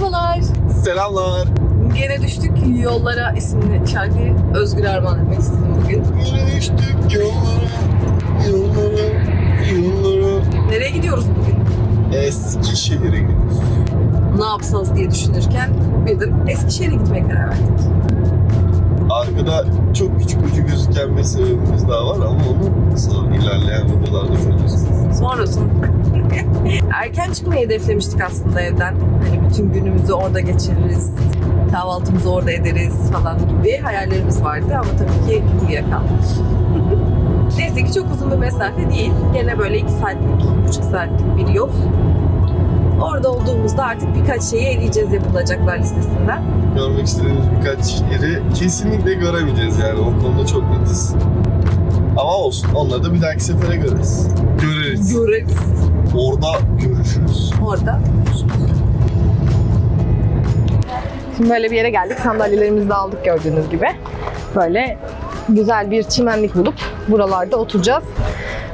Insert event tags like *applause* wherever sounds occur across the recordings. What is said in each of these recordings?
Merhabalar. Selamlar. Gene düştük yollara isimli şarkıyı Özgür Armağan etmek istedim bugün. Yine düştük yollara, yollara, yollara. Nereye gidiyoruz bugün? Eskişehir'e gidiyoruz. Ne yapsanız diye düşünürken birden Eskişehir'e gitmeye karar verdik. Arkada çok küçük ucu gözüken bir sebebimiz daha var ama onu sonra ilerleyen videolarda söyleyeceğiz. Sonra sonra. *laughs* Erken çıkmayı hedeflemiştik aslında evden. Hani bütün günümüzü orada geçiririz. Kahvaltımızı orada ederiz falan gibi hayallerimiz vardı ama tabii ki uyuyakaldık. *laughs* Neyse ki çok uzun bir mesafe değil. Gene böyle iki saatlik, iki buçuk saatlik bir yol. Orada olduğumuzda artık birkaç şeyi eleyeceğiz yapılacaklar listesinden. Görmek istediğimiz birkaç yeri kesinlikle göremeyeceğiz yani o konuda çok netiz. Ama olsun onları da bir dahaki sefere görürüz. Göreriz. Görürüz. Orada görüşürüz. Orada. Şimdi böyle bir yere geldik. Sandalyelerimizi de aldık gördüğünüz gibi. Böyle güzel bir çimenlik bulup buralarda oturacağız.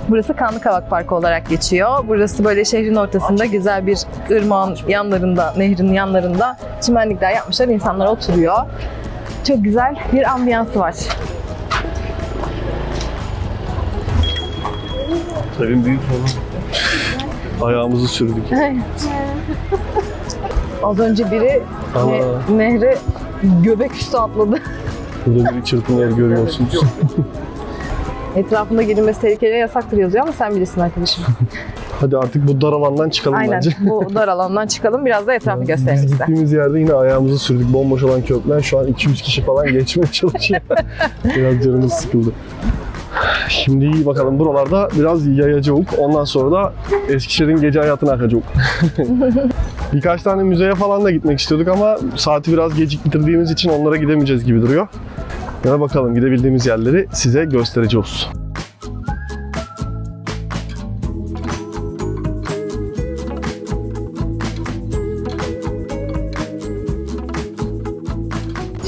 Burası Kanlı Kavak Parkı olarak geçiyor. Burası böyle şehrin ortasında güzel bir ırmağın yanlarında, nehrin yanlarında çimenlikler yapmışlar. İnsanlar oturuyor. Çok güzel bir ambiyansı var. Evin büyük falan. Ayağımızı sürdük. Az önce biri Aa. ne- nehre göbek üstü atladı. Burada bir çırpın yer görüyorsunuz. Etrafında girilmesi tehlikeli yasaktır yazıyor ama sen bilirsin arkadaşım. *laughs* Hadi artık bu dar alandan çıkalım Aynen. bence. Bu dar alandan çıkalım. Biraz da etrafı *laughs* gösterelim Biz size. gittiğimiz yerde yine ayağımızı sürdük. Bomboş olan köprüden şu an 200 kişi falan geçmeye çalışıyor. *laughs* biraz canımız sıkıldı. Şimdi bakalım buralarda biraz yayacağız. Ondan sonra da Eskişehir'in gece hayatına akacağız. Birkaç tane müzeye falan da gitmek istiyorduk ama saati biraz geciktirdiğimiz için onlara gidemeyeceğiz gibi duruyor. Ya da bakalım gidebildiğimiz yerleri size göstereceğiz.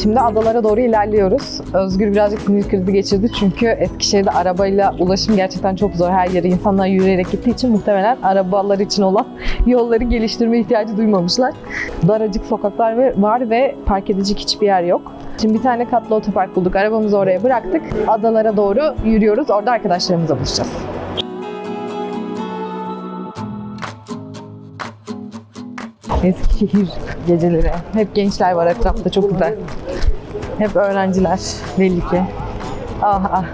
Şimdi adalara doğru ilerliyoruz. Özgür birazcık sinir krizi geçirdi çünkü Eskişehir'de arabayla ulaşım gerçekten çok zor. Her yere insanlar yürüyerek gittiği için muhtemelen arabalar için olan *laughs* yolları geliştirme ihtiyacı duymamışlar. Daracık sokaklar var ve park edecek hiçbir yer yok. Şimdi bir tane katlı otopark bulduk. Arabamızı oraya bıraktık. Adalara doğru yürüyoruz. Orada arkadaşlarımızla buluşacağız. Eskişehir geceleri. Hep gençler var etrafta çok güzel. Hep öğrenciler belli ki. Ah ah.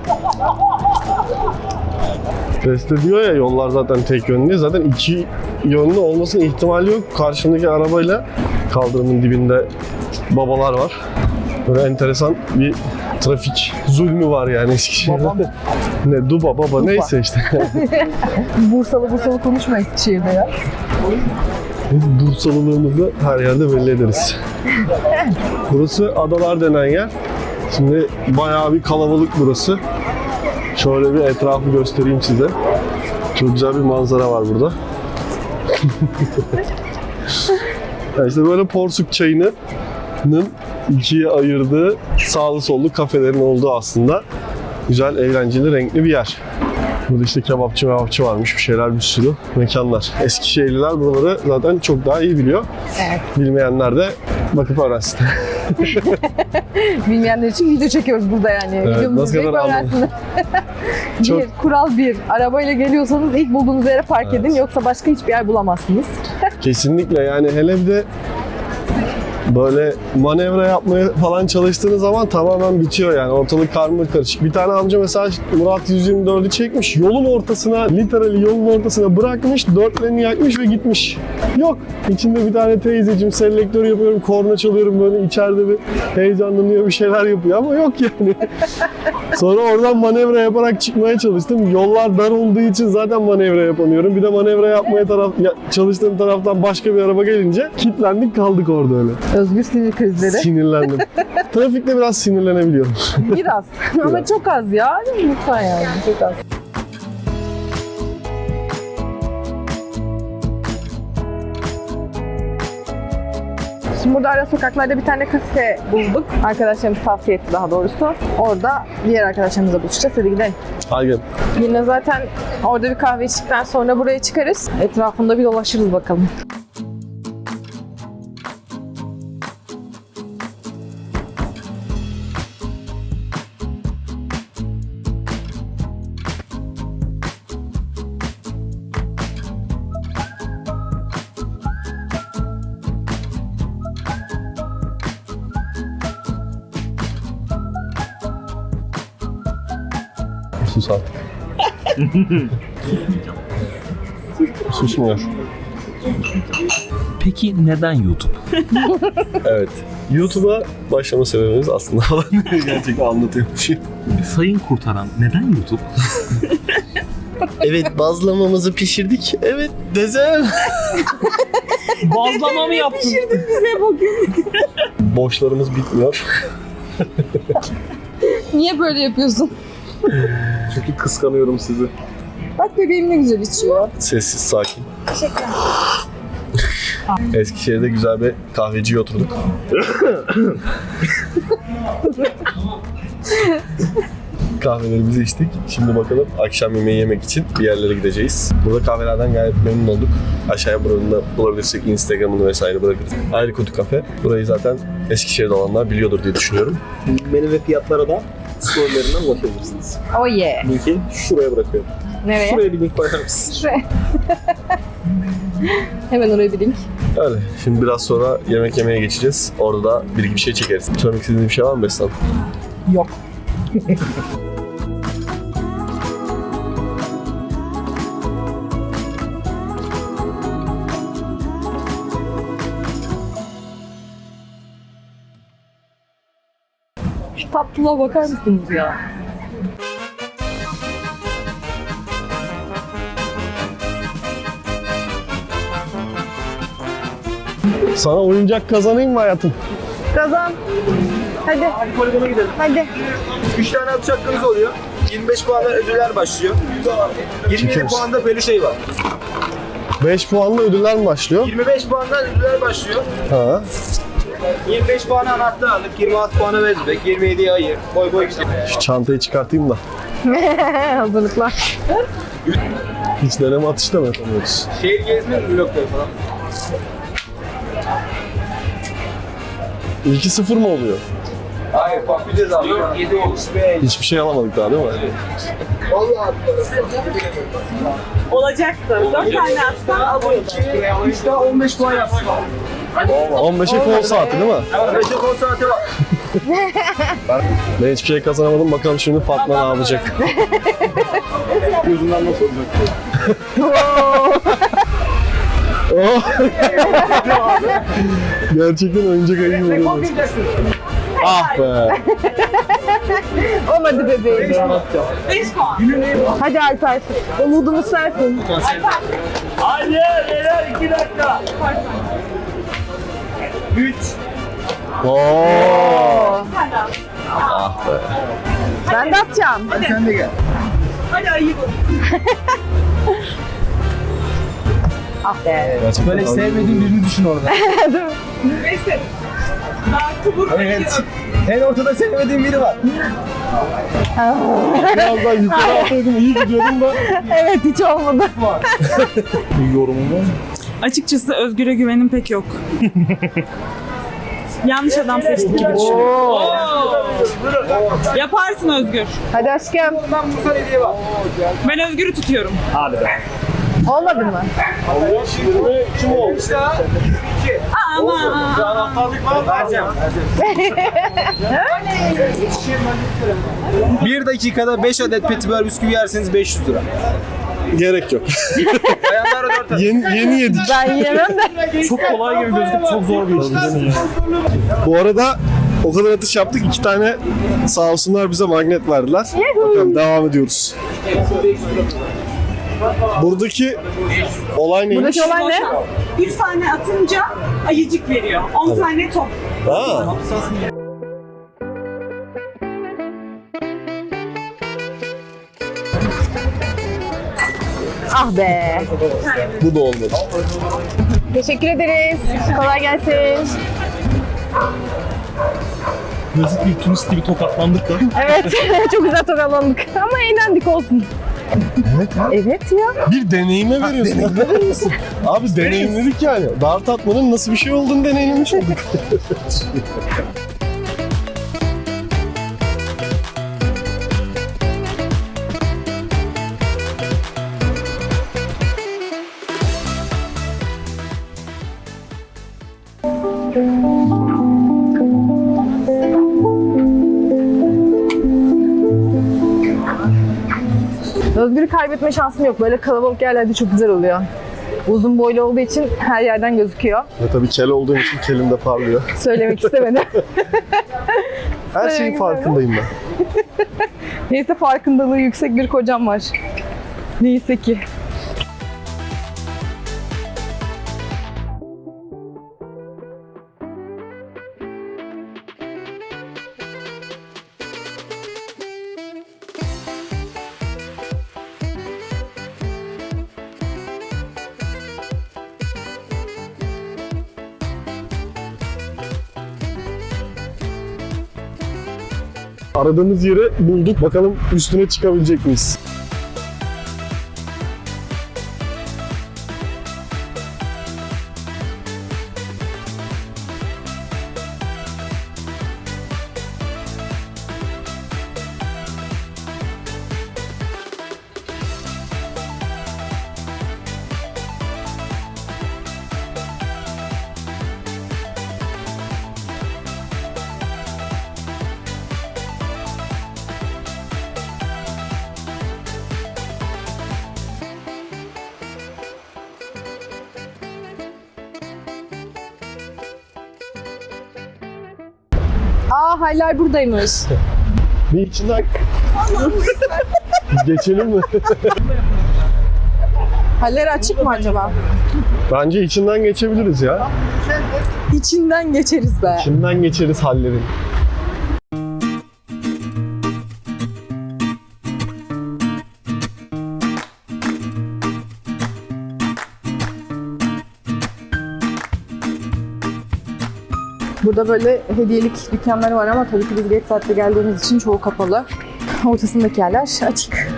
Teste diyor ya yollar zaten tek yönlü. Zaten iki yönlü olmasının ihtimali yok. Karşımdaki arabayla kaldırımın dibinde babalar var. Böyle enteresan bir trafik zulmü var yani Eskişehir'de. *laughs* Ne Duba baba neyse işte. *laughs* Bursalı Bursalı konuşma Eskişehir'de ya. Biz Bursalılığımızı her yerde belli ederiz. Burası Adalar denen yer. Şimdi bayağı bir kalabalık burası. Şöyle bir etrafı göstereyim size. Çok güzel bir manzara var burada. *laughs* Yani işte böyle porsuk çayının ikiye ayırdığı sağlı sollu kafelerin olduğu aslında güzel, eğlenceli, renkli bir yer. Burada işte kebapçı mevapçı varmış bir şeyler bir sürü mekanlar. Eskişehirliler buraları zaten çok daha iyi biliyor. Evet. Bilmeyenler de bakıp öğrensin. *laughs* Bilmeyenler için video çekiyoruz burada yani. Evet, Videomuzu nasıl izleyip. *laughs* Çok- bir, kural bir. Arabayla geliyorsanız ilk bulduğunuz yere park edin yoksa başka hiçbir yer bulamazsınız. *laughs* Kesinlikle yani hele bir de böyle manevra yapmaya falan çalıştığınız zaman tamamen bitiyor yani ortalık karma karışık. Bir tane amca mesela Murat 124'ü çekmiş yolun ortasına literally yolun ortasına bırakmış dörtlerini yakmış ve gitmiş. Yok içinde bir tane teyzeciğim selektör yapıyorum korna çalıyorum böyle içeride bir heyecanlanıyor bir şeyler yapıyor ama yok yani. *laughs* Sonra oradan manevra yaparak çıkmaya çalıştım. Yollar dar olduğu için zaten manevra yapamıyorum. Bir de manevra yapmaya taraf çalıştığım taraftan başka bir araba gelince kilitlendik kaldık orada öyle. Özgür sinir krizleri. Sinirlendim. *laughs* Trafikte biraz sinirlenebiliyorum. Biraz. Ama çok az ya. Lütfen yani. Çok az. Şimdi burada ara sokaklarda bir tane kafe bulduk. Arkadaşlarımız tavsiye etti daha doğrusu. Orada diğer arkadaşlarımızla buluşacağız. Hadi gidelim. Hadi gel. Yine zaten orada bir kahve içtikten sonra buraya çıkarız. Etrafında bir dolaşırız bakalım. Susmuyor. Peki neden YouTube? *laughs* Evet. YouTube'a başlama sebebimiz aslında *laughs* gerçekten anlatıyormuş. Sayın Kurtaran neden YouTube? *laughs* Evet bazlamamızı pişirdik. Evet dezem. Bazlama mı yaptın? Boşlarımız bitmiyor. Niye böyle yapıyorsun? Çünkü kıskanıyorum sizi. Bak bebeğim ne güzel içiyor. Sessiz, sakin. Teşekkürler. *laughs* Eskişehir'de güzel bir kahveciye oturduk. *laughs* Kahvelerimizi içtik. Şimdi bakalım akşam yemeği yemek için bir yerlere gideceğiz. Burada kahvelerden gayet memnun olduk. Aşağıya buranın da bulabilirsek Instagram'ını vesaire bırakırız. Ayrı Kutu Kafe. Burayı zaten Eskişehir'de olanlar biliyordur diye düşünüyorum. Menü ve fiyatlara da storylerinden ulaşabilirsiniz. Oh yeah. Linki şuraya bırakıyorum. Nereye? Şuraya bir link koyar mısın? Şuraya. Hemen oraya bir link. Öyle. Şimdi biraz sonra yemek yemeye geçeceğiz. Orada da bir iki bir şey çekeriz. Söylemek istediğin bir şey var mı Beslan? Yok. *laughs* Şu tatlılığa bakar mısınız ya? Sana oyuncak kazanayım mı hayatım? Kazan. Hadi. Poligona gidelim. Hadi. 3 tane atış hakkınız oluyor. 25 puanla ödüller başlıyor. 27 Çekiyoruz. puanda böyle şey var. 5 puanla ödüller mi başlıyor? 25 puandan ödüller başlıyor. Ha. 25 puana anahtarlık, 26 puana vezbek, 27'ye ayı. Boy boy gidiyor. Şu çantayı çıkartayım da. *laughs* Hazırlıklar. Hiç deneme atışta mı yapamıyoruz? Şehir gezme vlogları falan. 2-0 mı oluyor? Hayır bakacağız abi. 7 35. Hiçbir şey alamadık daha değil mi? olacaktı. Dört tane atsan alıyordum. 3 daha 15 puan yapsın. 15'e kol saati değil mi? 15'e kol saati var. Ben hiçbir şey kazanamadım. Bakalım şimdi Fatma ne yapacak? Gözünden nasıl olacak? Oh! *laughs* Gerçekten oyuncak ayı gibi oluyor. Ah be! Olmadı bebeğim. Beş puan. Hadi Alper. Umudumuz sensin. Hadi beyler 2 dakika. 3 Oo! Ben de atacağım. Hadi sen de gel. Hadi ayı bul. *laughs* Ah be. Gerçekten Böyle ayı- sevmediğin birini düşün orada. *laughs* Neyse. Daha kubur Evet. En ortada sevmediğin biri var. *laughs* Biraz daha yukarı ataydım iyi gidiyordum da. Evet hiç olmadı. Bir yorumun var mı? Açıkçası Özgür'e güvenim pek yok. *laughs* Yanlış adam seçtik gibi düşünüyorum. Yaparsın Özgür. Hadi aşkım. Bundan Musa hediye var. Ben Özgür'ü tutuyorum. Olmadı mı? Kim oldu? İşte ha. Ama Anahtarlık var. Vereceğim. Bir dakikada 5 adet petibör bisküvi yerseniz 500 lira. Gerek yok. *laughs* Bayanlara 4 adet. Yeni, yeni yedik. Ben yemem de. Çok kolay gibi gözüküp çok zor bir iş. Bu arada o kadar atış yaptık. iki tane sağ olsunlar bize magnet verdiler. Bakalım devam ediyoruz. Buradaki olay neymiş? Buradaki olay ne? 3 tane atınca ayıcık veriyor. 10 tane top. Aa, Ah be. bu da olmadı. Teşekkür ederiz. Kolay gelsin. Klasik bir turist gibi tokatlandık da. *laughs* Evet. *laughs* Çok güzel tokalandık. Ama eğlendik olsun. Evet ya. Evet ya. Bir deneyime veriyorsun. Ne *laughs* veriyorsun? Abi deneyimledik yani. Dart atmanın nasıl bir şey olduğunu deneyimlemiş olduk. Özgür'ü kaybetme şansım yok. Böyle kalabalık yerlerde çok güzel oluyor. Uzun boylu olduğu için her yerden gözüküyor. Ve tabii kel olduğum için kelim de parlıyor. *laughs* Söylemek istemedim. Her şeyin farkındayım ben. Neyse farkındalığı yüksek bir kocam var. Neyse ki. Aradığımız yeri bulduk. Bakalım üstüne çıkabilecek miyiz? Aa haller buradaymış. Bir içinden... Geçelim mi? Haller açık mı acaba? Bence içinden geçebiliriz ya. İçinden geçeriz be. İçinden geçeriz hallerin. Burada böyle hediyelik dükkanları var ama tabii ki biz geç saatte geldiğimiz için çoğu kapalı. Ortasındaki yerler açık.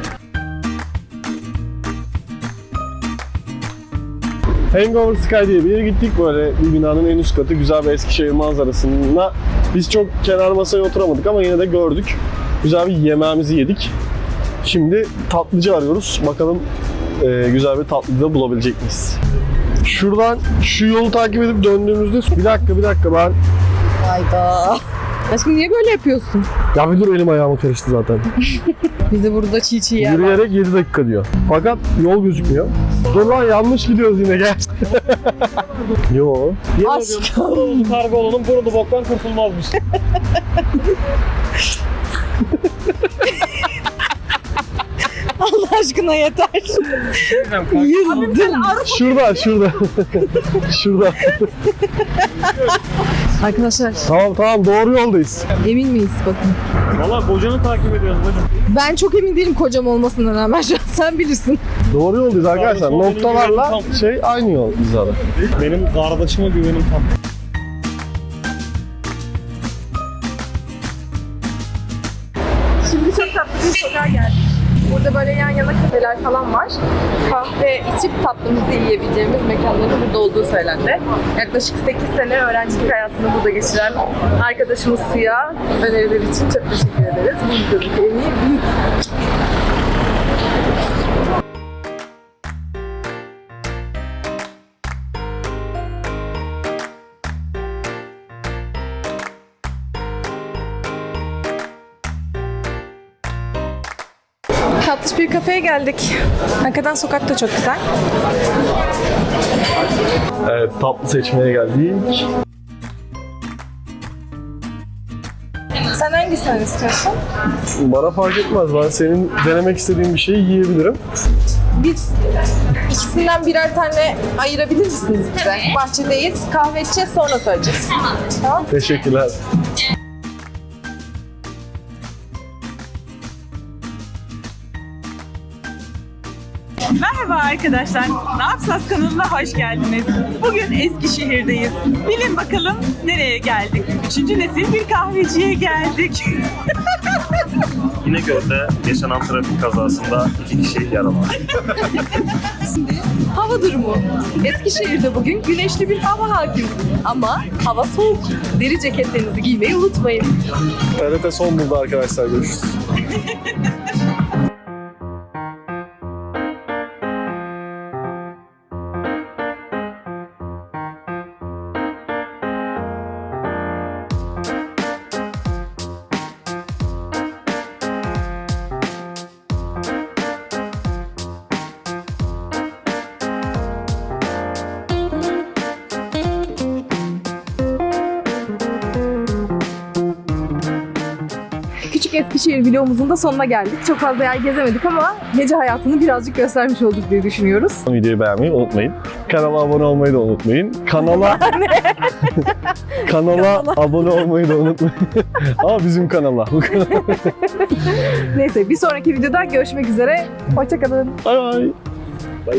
Hangover Sky diye bir yere gittik böyle bir binanın en üst katı güzel bir Eskişehir manzarasında. Biz çok kenar masaya oturamadık ama yine de gördük. Güzel bir yemeğimizi yedik. Şimdi tatlıcı arıyoruz. Bakalım e, güzel bir tatlıcı da bulabilecek miyiz? Şuradan şu yolu takip edip döndüğümüzde bir dakika bir dakika ben Hayda. Aşkım niye böyle yapıyorsun? ya bir dur elim ayağıma karıştı zaten. *laughs* Bizi burada çiğ çiğ yer. Yürüyerek 7 dakika diyor. Fakat yol gözükmüyor. Dur lan yanlış gidiyoruz yine gel. *laughs* Yo. Aşkım. Kargo olanın burnu boktan kurtulmazmış. *laughs* Allah aşkına yeter. Yıldım. Şurada şurada. şurada. Arkadaşlar Tamam tamam doğru yoldayız. emin miyiz bakın. Valla kocanı takip ediyoruz bacım. Ben çok emin değilim kocam olmasına rağmen şu an sen bilirsin. Doğru yoldayız arkadaşlar. sol, benim Noktalarla şey aynı yol hizada. Benim kardeşime güvenim tam. Şimdi çok tatlı bir sokağa geldik. Burada böyle yan yana kafeler falan var. Kahve içip tatlımızı yiyebileceğimiz mekanların burada olduğu söylendi. Yaklaşık 8 sene öğrencilik hayatını burada geçiren arkadaşımız Suya önerileri için çok teşekkür ederiz. Bu videodaki en iyi büyük Tatlış bir kafeye geldik. Hakikaten sokak da çok güzel. Evet tatlı seçmeye geldik. Sen hangisinden istiyorsun? Bana fark etmez. Ben senin denemek istediğin bir şeyi yiyebilirim. Biz ikisinden birer tane ayırabilir misiniz bize? Bahçedeyiz, kahve içeceğiz sonra söyleyeceğiz. Teşekkürler. Merhaba arkadaşlar. Ne yapsaz kanalına hoş geldiniz. Bugün Eskişehir'deyiz. Bilin bakalım nereye geldik? Üçüncü nesil bir kahveciye geldik. *laughs* İnegöl'de yaşanan trafik kazasında iki kişi yaralandı. Hava durumu. Eskişehir'de bugün güneşli bir hava hakim. Ama hava soğuk. Deri ceketlerinizi giymeyi unutmayın. TRT son buldu arkadaşlar. Görüşürüz. *laughs* Eskişehir vlogumuzun da sonuna geldik. Çok fazla yer gezemedik ama gece hayatını birazcık göstermiş olduk diye düşünüyoruz. Videoyu beğenmeyi unutmayın. Kanala abone olmayı da unutmayın. Kanala *laughs* *laughs* kanala abone olmayı da unutmayın. *laughs* Ama bizim kanala. Bu kanal. Neyse bir sonraki videoda görüşmek üzere. Hoşçakalın. Bay bay. Bay.